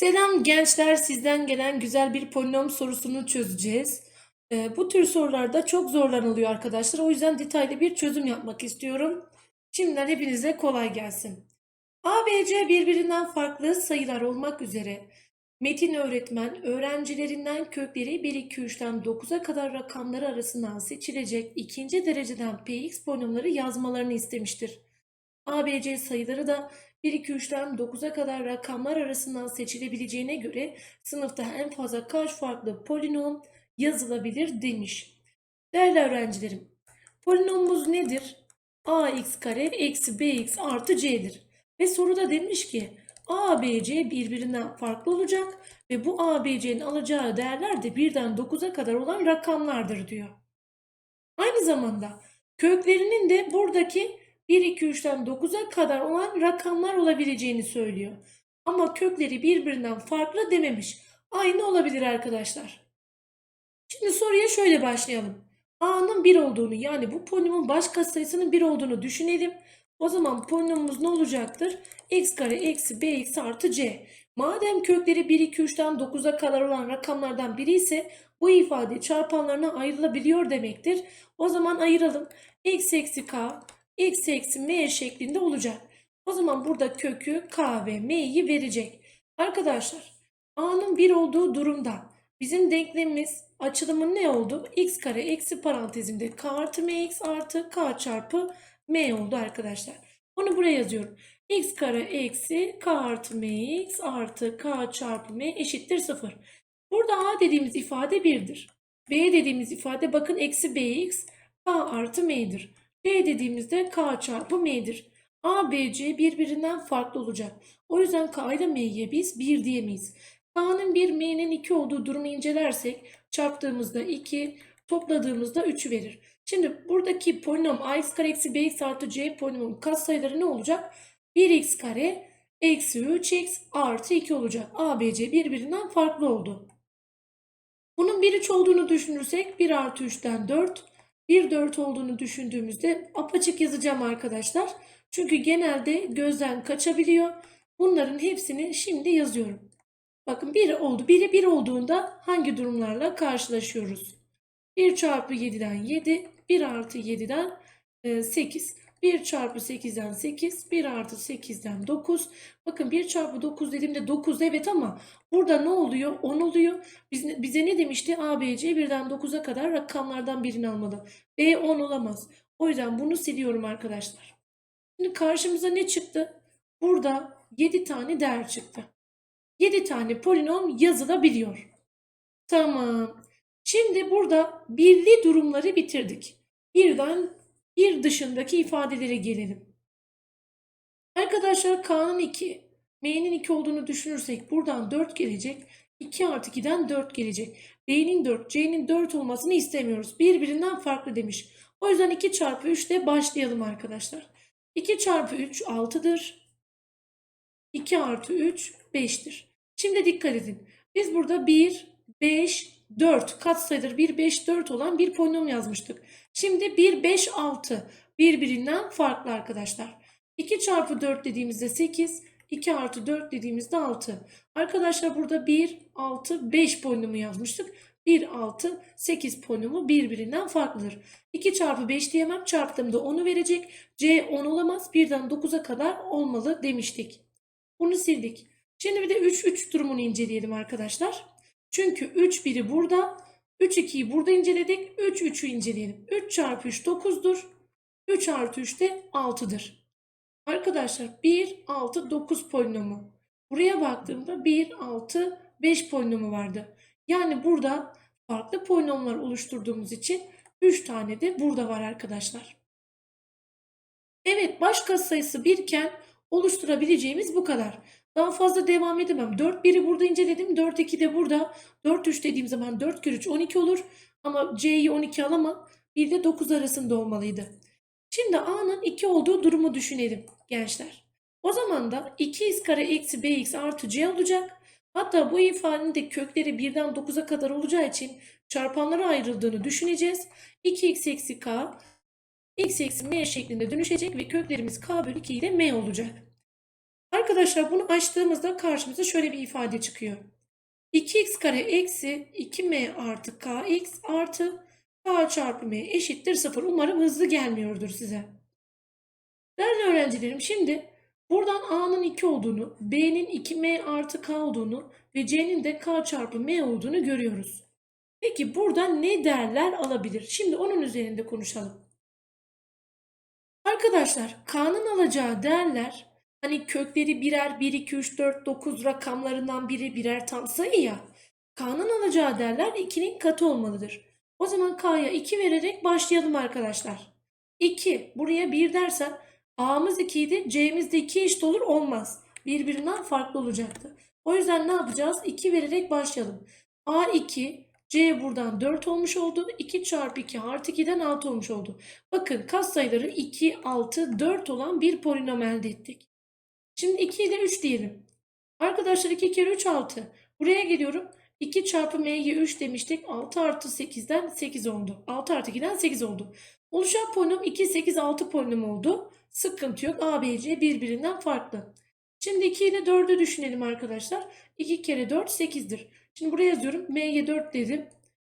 Selam gençler, sizden gelen güzel bir polinom sorusunu çözeceğiz. Ee, bu tür sorularda çok zorlanılıyor arkadaşlar. O yüzden detaylı bir çözüm yapmak istiyorum. Şimdiden hepinize kolay gelsin. A, B, C birbirinden farklı sayılar olmak üzere Metin öğretmen öğrencilerinden kökleri 1, 2, 3'ten 9'a kadar rakamları arasından seçilecek ikinci dereceden px polinomları yazmalarını istemiştir. ABC sayıları da 1, 2, 3'ten 9'a kadar rakamlar arasından seçilebileceğine göre sınıfta en fazla kaç farklı polinom yazılabilir demiş. Değerli öğrencilerim, polinomumuz nedir? ax kare eksi bx artı c'dir. Ve soruda demiş ki a, b, c birbirinden farklı olacak ve bu a, b, c'nin alacağı değerler de 1'den 9'a kadar olan rakamlardır diyor. Aynı zamanda köklerinin de buradaki 1, 2, 3'ten 9'a kadar olan rakamlar olabileceğini söylüyor. Ama kökleri birbirinden farklı dememiş. Aynı olabilir arkadaşlar. Şimdi soruya şöyle başlayalım. A'nın 1 olduğunu yani bu polinomun baş katsayısının 1 olduğunu düşünelim. O zaman polinomumuz ne olacaktır? x kare eksi bx artı c. Madem kökleri 1, 2, 3'ten 9'a kadar olan rakamlardan biri ise bu ifade çarpanlarına ayrılabiliyor demektir. O zaman ayıralım. x eksi k x eksi m şeklinde olacak. O zaman burada kökü k ve m'yi verecek. Arkadaşlar a'nın 1 olduğu durumda bizim denklemimiz açılımın ne oldu? x kare eksi parantezinde k artı mx artı k çarpı m oldu arkadaşlar. Onu buraya yazıyorum. x kare eksi k artı mx artı k çarpı m eşittir 0. Burada a dediğimiz ifade 1'dir. b dediğimiz ifade bakın eksi bx k artı m'dir. C dediğimizde K çarpı M'dir. A, B, C birbirinden farklı olacak. O yüzden K ile M'ye biz 1 diyemeyiz. K'nın 1, M'nin 2 olduğu durumu incelersek çarptığımızda 2, topladığımızda 3'ü verir. Şimdi buradaki polinom ax kare eksi bx artı c polinomun katsayıları ne olacak? 1x kare eksi 3x artı 2 olacak. A, B, C birbirinden farklı oldu. Bunun 1, 3 olduğunu düşünürsek 1 artı 3'ten 4, 1 4 olduğunu düşündüğümüzde apaçık yazacağım arkadaşlar. Çünkü genelde gözden kaçabiliyor. Bunların hepsini şimdi yazıyorum. Bakın 1 oldu. 1'e 1 olduğunda hangi durumlarla karşılaşıyoruz? 1 çarpı 7'den 7, 1 artı 7'den 8. 1 çarpı 8'den 8, 1 artı 8'den 9. Bakın 1 çarpı 9 dediğimde 9 evet ama burada ne oluyor? 10 oluyor. Biz, bize ne demişti? A, B, C birden 9'a kadar rakamlardan birini almalı. B 10 olamaz. O yüzden bunu siliyorum arkadaşlar. Şimdi karşımıza ne çıktı? Burada 7 tane değer çıktı. 7 tane polinom yazılabiliyor. Tamam. Şimdi burada birli durumları bitirdik. Birden bir dışındaki ifadelere gelelim. Arkadaşlar K'nın 2, M'nin 2 olduğunu düşünürsek buradan 4 gelecek. 2 artı 2'den 4 gelecek. D'nin 4, C'nin 4 olmasını istemiyoruz. Birbirinden farklı demiş. O yüzden 2 çarpı 3 ile başlayalım arkadaşlar. 2 çarpı 3 6'dır. 2 artı 3 5'tir. Şimdi dikkat edin. Biz burada 1, 5, 4 katsayıdır 1, 5, 4 olan bir polinom yazmıştık. Şimdi 1, 5, 6 birbirinden farklı arkadaşlar. 2 çarpı 4 dediğimizde 8, 2 artı 4 dediğimizde 6. Arkadaşlar burada 1, 6, 5 polinomu yazmıştık. 1, 6, 8 polinomu birbirinden farklıdır. 2 çarpı 5 diyemem çarptığımda 10'u verecek. C 10 olamaz. 1'den 9'a kadar olmalı demiştik. Bunu sildik. Şimdi bir de 3, 3 durumunu inceleyelim arkadaşlar. Çünkü 3 biri burada. 3 2'yi burada inceledik. 3 3'ü inceleyelim. 3 çarpı 3 9'dur. 3 artı 3 de 6'dır. Arkadaşlar 1, 6, 9 polinomu. Buraya baktığımda 1, 6, 5 polinomu vardı. Yani burada farklı polinomlar oluşturduğumuz için 3 tane de burada var arkadaşlar. Evet baş katsayısı 1 iken oluşturabileceğimiz bu kadar. Daha fazla devam edemem. 4 1'i burada inceledim. 4 2 de burada. 4 3 dediğim zaman 4 kere 3 12 olur. Ama C'yi 12 alamam. Bir de 9 arasında olmalıydı. Şimdi A'nın 2 olduğu durumu düşünelim gençler. O zaman da 2x kare eksi bx artı c olacak. Hatta bu ifadenin de kökleri 1'den 9'a kadar olacağı için çarpanlara ayrıldığını düşüneceğiz. 2x eksi k x eksi m şeklinde dönüşecek ve köklerimiz k bölü 2 ile m olacak. Arkadaşlar bunu açtığımızda karşımıza şöyle bir ifade çıkıyor. 2x kare eksi 2m artı kx artı k çarpı m eşittir 0. Umarım hızlı gelmiyordur size. Değerli öğrencilerim şimdi buradan a'nın 2 olduğunu, b'nin 2m artı k olduğunu ve c'nin de k çarpı m olduğunu görüyoruz. Peki buradan ne değerler alabilir? Şimdi onun üzerinde konuşalım. Arkadaşlar k'nın alacağı değerler hani kökleri birer 1, 2, 3, 4, 9 rakamlarından biri birer tam sayı ya. K'nın alacağı değerler 2'nin katı olmalıdır. O zaman k'ya 2 vererek başlayalım arkadaşlar. 2 buraya 1 dersen a'mız 2 idi c'miz de 2 eşit olur olmaz. Birbirinden farklı olacaktı. O yüzden ne yapacağız? 2 vererek başlayalım. a2 C buradan 4 olmuş oldu. 2 çarpı 2 artı 2'den 6 olmuş oldu. Bakın katsayıları 2, 6, 4 olan bir polinom elde ettik. Şimdi 2 ile 3 diyelim. Arkadaşlar 2 kere 3 6. Buraya geliyorum. 2 çarpı m'ye 3 demiştik. 6 artı 8'den 8 oldu. 6 artı 2'den 8 oldu. Oluşan polinom 2, 8, 6 polinom oldu. Sıkıntı yok. A, B, C birbirinden farklı. Şimdi 2 ile 4'ü düşünelim arkadaşlar. 2 kere 4 8'dir. Şimdi buraya yazıyorum. M'ye 4 dedim.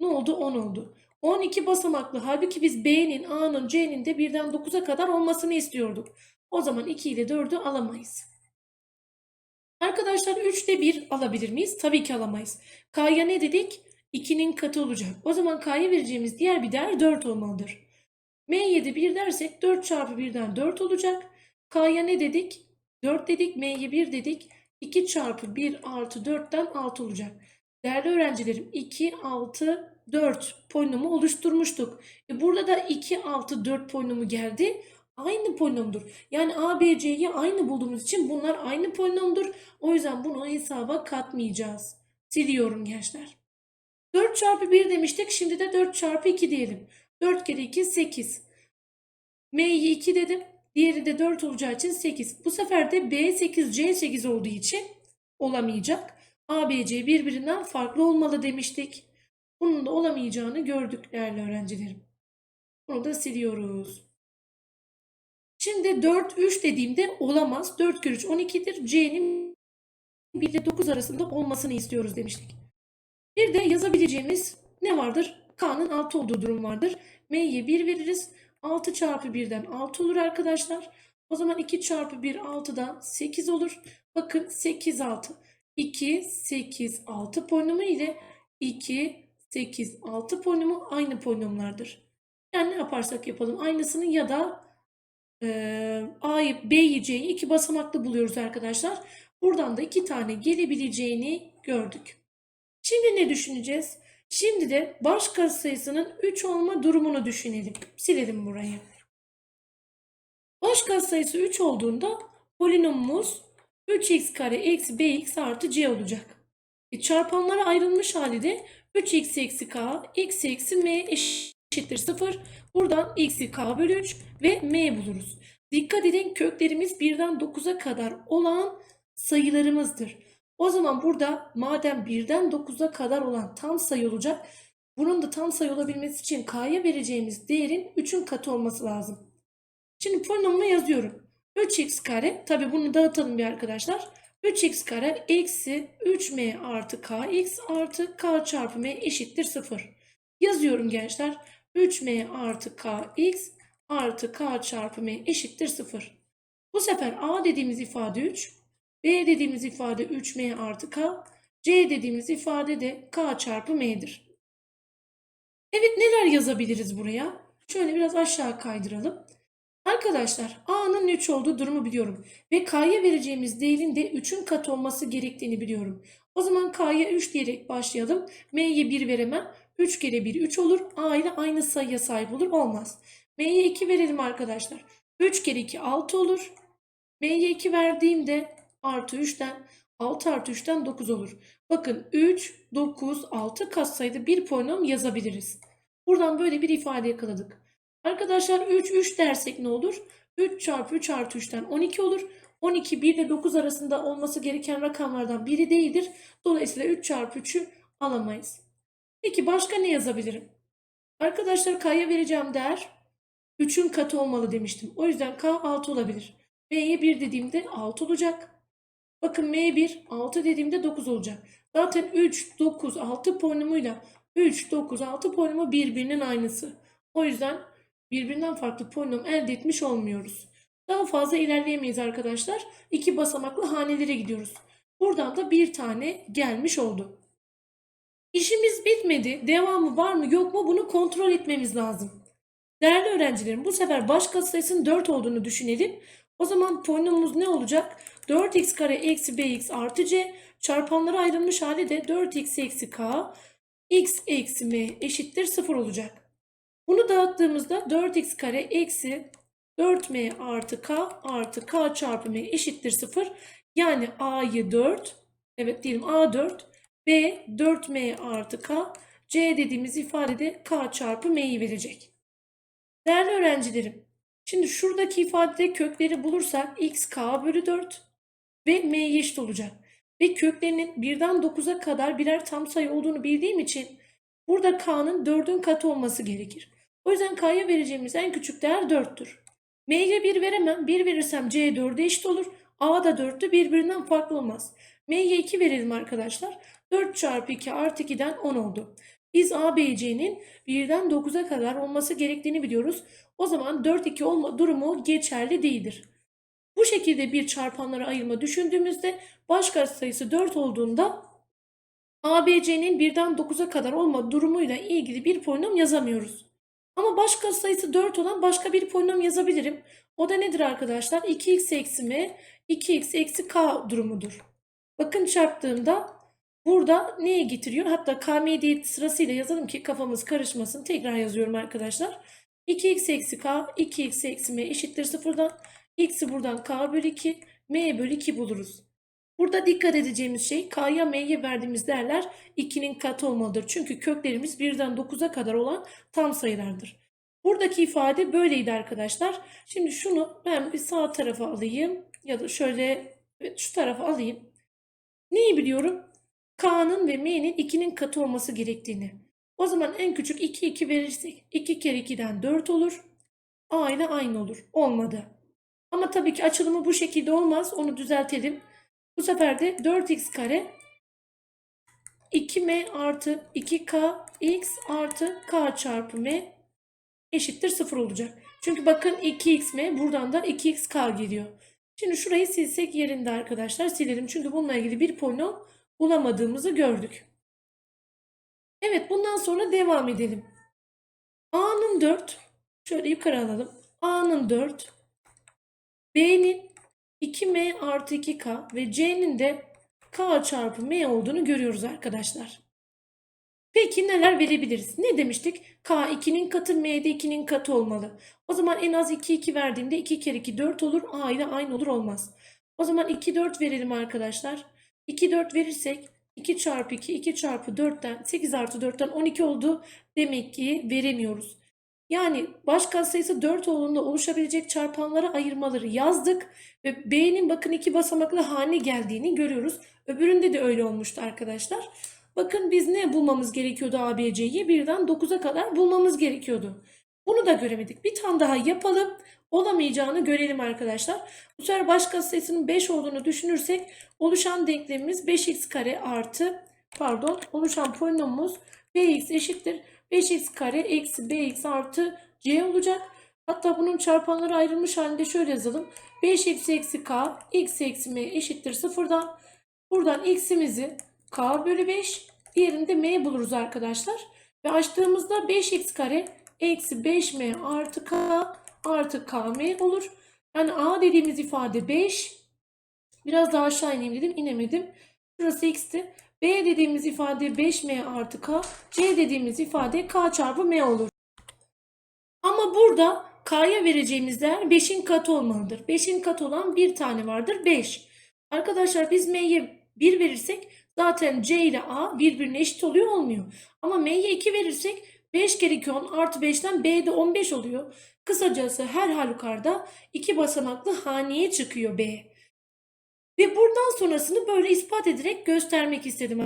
Ne oldu? 10 oldu. 12 basamaklı. Halbuki biz B'nin, A'nın, C'nin de birden 9'a kadar olmasını istiyorduk. O zaman 2 ile 4'ü alamayız. Arkadaşlar 3 ile 1 alabilir miyiz? Tabii ki alamayız. K'ya ne dedik? 2'nin katı olacak. O zaman K'ya vereceğimiz diğer bir değer 4 olmalıdır. M'ye de 1 dersek 4 çarpı 1'den 4 olacak. K'ya ne dedik? 4 dedik. M'ye 1 dedik. 2 çarpı 1 artı 4'ten 6 olacak. Değerli öğrencilerim 2, 6, 4 polinomu oluşturmuştuk. E burada da 2, 6, 4 polinomu geldi. Aynı polinomdur. Yani A, B, C'yi aynı bulduğumuz için bunlar aynı polinomdur. O yüzden bunu hesaba katmayacağız. Siliyorum gençler. 4 çarpı 1 demiştik. Şimdi de 4 çarpı 2 diyelim. 4 kere 2 8. M'yi 2 dedim. Diğeri de 4 olacağı için 8. Bu sefer de B 8, C 8 olduğu için olamayacak. A, B, C birbirinden farklı olmalı demiştik. Bunun da olamayacağını gördük değerli öğrencilerim. Bunu da siliyoruz. Şimdi 4, 3 dediğimde olamaz. 4 kere 3 12'dir. C'nin 1 ile 9 arasında olmasını istiyoruz demiştik. Bir de yazabileceğimiz ne vardır? K'nın 6 olduğu durum vardır. M'ye 1 veririz. 6 çarpı 1'den 6 olur arkadaşlar. O zaman 2 çarpı 1 6'dan 8 olur. Bakın 8 6. 2 8 6 polinomu ile 2 8 6 polinomu aynı polinomlardır. Yani ne yaparsak yapalım aynısını ya da e, A'yı B'yi C'yi iki basamaklı buluyoruz arkadaşlar. Buradan da iki tane gelebileceğini gördük. Şimdi ne düşüneceğiz? Şimdi de baş katsayısının 3 olma durumunu düşünelim. Silelim burayı. Baş katsayısı 3 olduğunda polinomumuz 3x kare eksi bx artı c olacak. E, çarpanlara ayrılmış hali de 3x eksi k, x eksi m eşittir 0. Buradan x'i k bölü 3 ve m buluruz. Dikkat edin köklerimiz 1'den 9'a kadar olan sayılarımızdır. O zaman burada madem 1'den 9'a kadar olan tam sayı olacak. Bunun da tam sayı olabilmesi için k'ya vereceğimiz değerin 3'ün katı olması lazım. Şimdi polinomu yazıyorum. 3x kare tabi bunu dağıtalım bir arkadaşlar. 3x kare eksi 3m artı kx artı k çarpı m eşittir 0. Yazıyorum gençler. 3m artı kx artı k çarpı m eşittir 0. Bu sefer a dediğimiz ifade 3. B dediğimiz ifade 3m artı k. C dediğimiz ifade de k çarpı m'dir. Evet neler yazabiliriz buraya? Şöyle biraz aşağı kaydıralım. Arkadaşlar A'nın 3 olduğu durumu biliyorum. Ve K'ya vereceğimiz değerin de 3'ün kat olması gerektiğini biliyorum. O zaman K'ya 3 diyerek başlayalım. M'ye 1 veremem. 3 kere 1 3 olur. A ile aynı sayıya sahip olur. Olmaz. M'ye 2 verelim arkadaşlar. 3 kere 2 6 olur. M'ye 2 verdiğimde artı 3'ten 6 artı 3'ten 9 olur. Bakın 3, 9, 6 katsayıda bir polinom yazabiliriz. Buradan böyle bir ifade yakaladık. Arkadaşlar 3, 3 dersek ne olur? 3 çarpı 3 artı 3'ten 12 olur. 12 1 ile 9 arasında olması gereken rakamlardan biri değildir. Dolayısıyla 3 çarpı 3'ü alamayız. Peki başka ne yazabilirim? Arkadaşlar K'ya vereceğim değer 3'ün katı olmalı demiştim. O yüzden K 6 olabilir. B'ye 1 dediğimde 6 olacak. Bakın M1 6 dediğimde 9 olacak. Zaten 3, 9, 6 polinomuyla 3, 9, 6 polinomu birbirinin aynısı. O yüzden birbirinden farklı polinom elde etmiş olmuyoruz. Daha fazla ilerleyemeyiz arkadaşlar. İki basamaklı hanelere gidiyoruz. Buradan da bir tane gelmiş oldu. İşimiz bitmedi. Devamı var mı yok mu bunu kontrol etmemiz lazım. Değerli öğrencilerim bu sefer baş katsayısının 4 olduğunu düşünelim. O zaman polinomumuz ne olacak? 4x kare eksi bx artı c çarpanlara ayrılmış hali de 4x eksi k x eksi m eşittir 0 olacak. Bunu dağıttığımızda 4x kare eksi 4m artı k artı k çarpı m eşittir 0. Yani a'yı 4 evet diyelim a 4 b 4m artı k c dediğimiz ifadede k çarpı m'yi verecek. Değerli öğrencilerim, şimdi şuradaki ifadede kökleri bulursak x k bölü 4 ve m'ye eşit olacak. Ve köklerinin 1'den 9'a kadar birer tam sayı olduğunu bildiğim için burada k'nın 4'ün katı olması gerekir. O yüzden k'ya vereceğimiz en küçük değer 4'tür. m'ye 1 veremem. 1 verirsem c 4'e eşit olur. a da 4'tü birbirinden farklı olmaz. M'ye 2 verelim arkadaşlar. 4 çarpı 2 artı 2'den 10 oldu. Biz A, B, C'nin 1'den 9'a kadar olması gerektiğini biliyoruz. O zaman 4-2 olma durumu geçerli değildir. Bu şekilde bir çarpanlara ayırma düşündüğümüzde baş katsayısı 4 olduğunda ABC'nin 1'den 9'a kadar olma durumuyla ilgili bir polinom yazamıyoruz. Ama baş katsayısı 4 olan başka bir polinom yazabilirim. O da nedir arkadaşlar? 2x eksi m, 2x eksi k durumudur. Bakın çarptığımda Burada neye getiriyor? Hatta KM sırasıyla yazalım ki kafamız karışmasın. Tekrar yazıyorum arkadaşlar. 2x eksi k, 2x eksi m eşittir sıfırdan. X'i buradan k bölü 2, m bölü 2 buluruz. Burada dikkat edeceğimiz şey k'ya m'ye verdiğimiz değerler 2'nin katı olmalıdır. Çünkü köklerimiz 1'den 9'a kadar olan tam sayılardır. Buradaki ifade böyleydi arkadaşlar. Şimdi şunu ben bir sağ tarafa alayım ya da şöyle şu tarafa alayım. Neyi biliyorum? K'nın ve M'nin 2'nin katı olması gerektiğini. O zaman en küçük 2 2 verirsek 2 kere 2'den 4 olur. A ile aynı olur. Olmadı. Ama tabii ki açılımı bu şekilde olmaz. Onu düzeltelim. Bu sefer de 4x kare 2m artı 2k x artı k çarpı m eşittir 0 olacak. Çünkü bakın 2xm buradan da 2xk geliyor. Şimdi şurayı silsek yerinde arkadaşlar silelim. Çünkü bununla ilgili bir polinom bulamadığımızı gördük. Evet bundan sonra devam edelim. A'nın 4 şöyle yukarı alalım. A'nın 4 B'nin 2M artı 2K ve C'nin de K çarpı M olduğunu görüyoruz arkadaşlar. Peki neler verebiliriz? Ne demiştik? K 2'nin katı M de 2'nin katı olmalı. O zaman en az 2 2 verdiğimde 2 kere 2 4 olur. A ile aynı olur olmaz. O zaman 2 4 verelim arkadaşlar. 2 4 verirsek 2 çarpı 2 2 çarpı 4'ten 8 artı 4'ten 12 oldu. Demek ki veremiyoruz. Yani baş katsayısı 4 olduğunda oluşabilecek çarpanlara ayırmaları yazdık. Ve B'nin bakın iki basamaklı hane geldiğini görüyoruz. Öbüründe de öyle olmuştu arkadaşlar. Bakın biz ne bulmamız gerekiyordu ABC'yi? Birden 9'a kadar bulmamız gerekiyordu. Bunu da göremedik. Bir tane daha yapalım. Olamayacağını görelim arkadaşlar. Bu sefer baş katsayısının 5 olduğunu düşünürsek oluşan denklemimiz 5x kare artı pardon oluşan polinomumuz bx eşittir. 5x kare eksi bx artı c olacak. Hatta bunun çarpanları ayrılmış halinde şöyle yazalım. 5x eksi k x eksi m eşittir sıfırdan. Buradan x'imizi k bölü 5 diğerinde m buluruz arkadaşlar. Ve açtığımızda 5x kare eksi 5m artı k artı km olur. Yani a dediğimiz ifade 5. Biraz daha aşağı ineyim dedim inemedim. Şurası x'ti. B dediğimiz ifade 5m artı k. C dediğimiz ifade k çarpı m olur. Ama burada k'ya vereceğimiz değer 5'in katı olmalıdır. 5'in katı olan bir tane vardır 5. Arkadaşlar biz m'ye 1 verirsek zaten c ile a birbirine eşit oluyor olmuyor. Ama m'ye 2 verirsek 5 kere 2 10 artı 5'ten b de 15 oluyor. Kısacası her halükarda iki basamaklı haneye çıkıyor b. Ve buradan sonrasını böyle ispat ederek göstermek istedim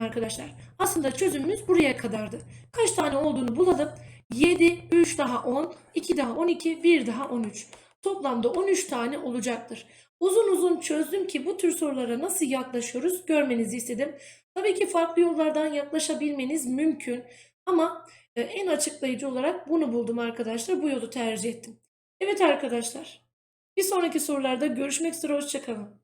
arkadaşlar. Aslında çözümümüz buraya kadardı. Kaç tane olduğunu bulalım. 7, 3 daha 10, 2 daha 12, 1 daha 13. Toplamda 13 tane olacaktır. Uzun uzun çözdüm ki bu tür sorulara nasıl yaklaşıyoruz görmenizi istedim. Tabii ki farklı yollardan yaklaşabilmeniz mümkün ama e, en açıklayıcı olarak bunu buldum arkadaşlar. Bu yolu tercih ettim. Evet arkadaşlar. Bir sonraki sorularda görüşmek üzere. Hoşçakalın.